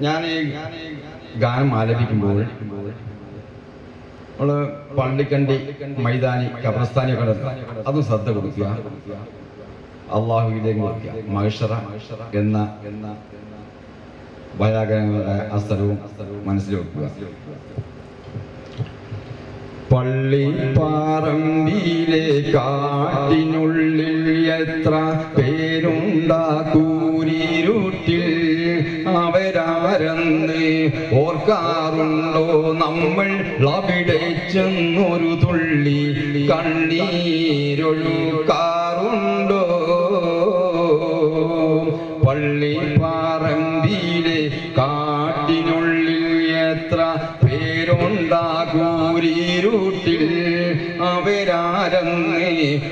ഞാൻ ഈ ഗാനം ആലപിക്കുമ്പോൾ നമ്മൾ പള്ളിക്കണ്ടി മൈതാനി കബ്രസ്ഥാനി ഒക്കെ. അതും ശ്രദ്ധ കൊടുക്കുക. അള്ളാഹുവിലേക്ക് നോക്കുക. മഹിഷറ എന്ന വയാഗ്രഹങ്ങളുടെ ആ സ്ഥലവും മനസ്സിൽ വെക്കുക. പള്ളി പാറമ്പിയിലെ കാട്ടിനുള്ളിൽ എത്ര പേരുണ്ടാക്കൂരിരുട്ടിൽ അവരാരെന്ന് ഓർക്കാറുണ്ടോ നമ്മൾ? അവിടെ ചെന്നൊരു തുള്ളി കണ്ണീരൊഴുക്കാറുണ്ടോ? പള്ളി പാറമ്പിയിലെ കാട്ടിനുള്ളിൽ എത്ര പേരുണ്ടാകൂരിരുട്ടിൽ? അവരാരെന്ന്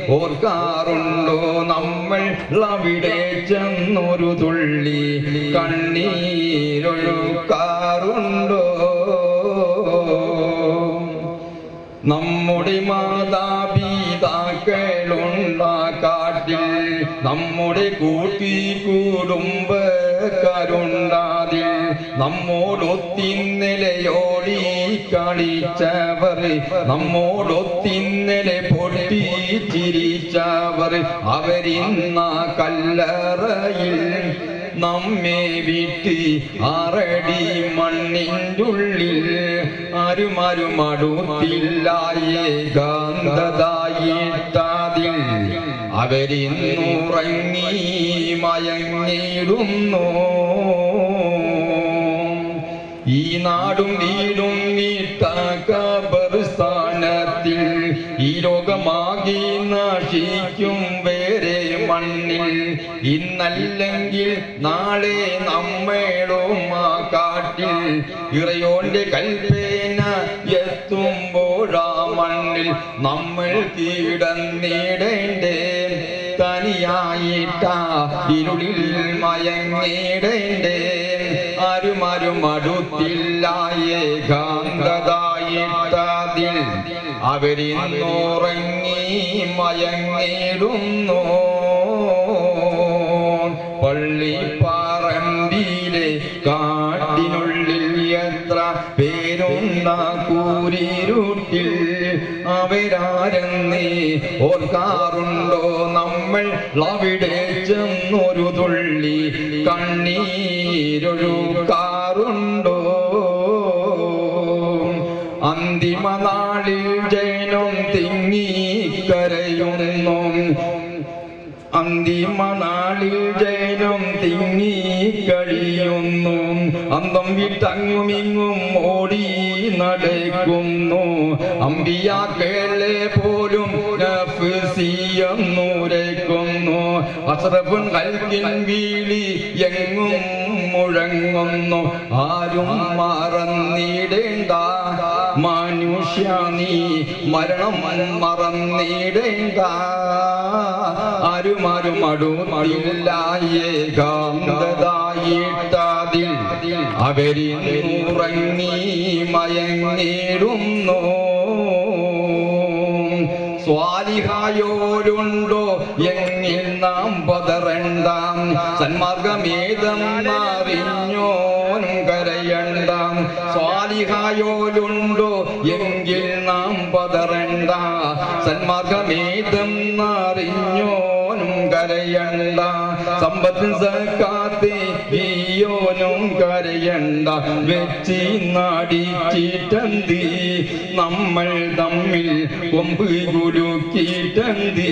ഓർക്കാറുണ്ടോ? നമ്മൾ അവിടെ ചെന്നൊരു തുള്ളി കണ്ണീരൊഴുക്കാറുണ്ടോ? നമ്മുടെ മാതാപിതാക്കളുണ്ട നമ്മുടെ കൂട്ടി കുടുംബക്കാരുണ്ടാതിൽ നമ്മോടൊത്തിന്നലെയോടി കളിച്ചവർ നമ്മോടൊത്തിന്നലെ പൊട്ടി ചിരിച്ചവർ അവരിന്ന കല്ലറയിൽ നമ്മെ വിട്ട് ആറടി മണ്ണിന്റുള്ളിൽ ആരുമാരും ഗാന്ധതായിട്ട അവരിന്നുറങ്ങി മയങ്ങിയിടുന്നു ഈ നാടും വീടും നീട്ട കബർസ്ഥാനത്തിൽ ഈ ലോകമാകി നശിക്കും വേറെ മണ്ണിൽ. ഇന്നല്ലെങ്കിൽ നാളെ നമ്മളും ആ കാട്ടിൽ ഇറയോന്റെ കൽപ്പേന എത്തുമ്പോഴാ മണ്ണിൽ നമ്മൾ കീടന്നിടേണ്ടേ തനിയായിട്ടാ ഇരുളിൽ മയങ്ങിടേണ്ടേ ഗാന്ധതായിട്ടാതിൽ അവരിന്നുറങ്ങി മയങ്ങിടുന്നു പള്ളി കൂരിരുട്ടിൽ അവരാരെന്നേ ഓർക്കാറുണ്ടോ? നമ്മൾ അവിടെ ചെന്നൊരു തുള്ളി കണ്ണീരൊഴുക്കാറുണ്ടോ? അന്തിമ നാളിൽ ജയനം തിങ്ങി കരയുന്നു അന്തിമ നാളിൽ ജയനം തിങ്ങി കഴിയുന്നു. അന്തം വിട്ടങ്ങുമിങ്ങും ഓടി നടക്കുന്നു. അമ്പിയാക്കളെ പോലും നഫ്സിയെന്നുരയ്ക്കുന്നു അസ്രഫുൻ കൽക്കിൻ വീളി എങ്ങും മുഴങ്ങുന്നു. ആരും മറന്നിടേണ്ട മനുഷ്യ നീ മരണം മറന്നിടേണ്ട ആരുമാരും ഗാന്ധതായിട്ടാതിൽ അവരിന്നുറങ്ങി മയങ്ങിടുന്നു സ്വാലിഹായോരുണ്ടോ? എങ്ങിൽ നാം പതറണ്ടാം. സന്മാർഗമേതം കരയണ്ടാം സ്വാലിഹായോരുണ്ടോ എങ്കിൽ നാം പതറണ്ട. സന്മാർഗമേതെന്നറിഞ്ഞോനും കരയണ്ട. സമ്പത്ത് സക്കാത്തി നീയോനും കരയണ്ട. വെച്ചി നാടിച്ചിട്ടന്തി നമ്മൾ തമ്മിൽ കൊമ്പ് കുലുക്കിയിട്ടന്തി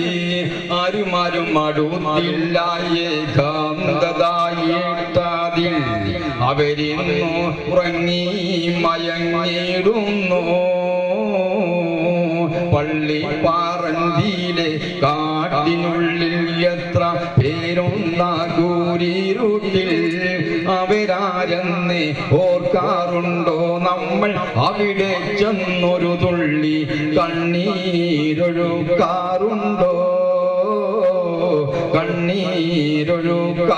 ആരുമാരും അടുത്തില്ലായേ അവരിന്നു ഉറങ്ങി മയങ്ങിടുന്നു പള്ളി പാറന്തിയിലെ കാട്ടിനുള്ളിൽ എത്ര പേരുണ്ടാകൂരിരുട്ടിൽ അവരാരെന്ന് ഓർക്കാറുണ്ടോ? നമ്മൾ അവിടെ ചെന്നൊരു തുള്ളി കണ്ണീരൊഴുക്കാറുണ്ടോ? കണ്ണീരൊഴുക്കാറുണ്ടോ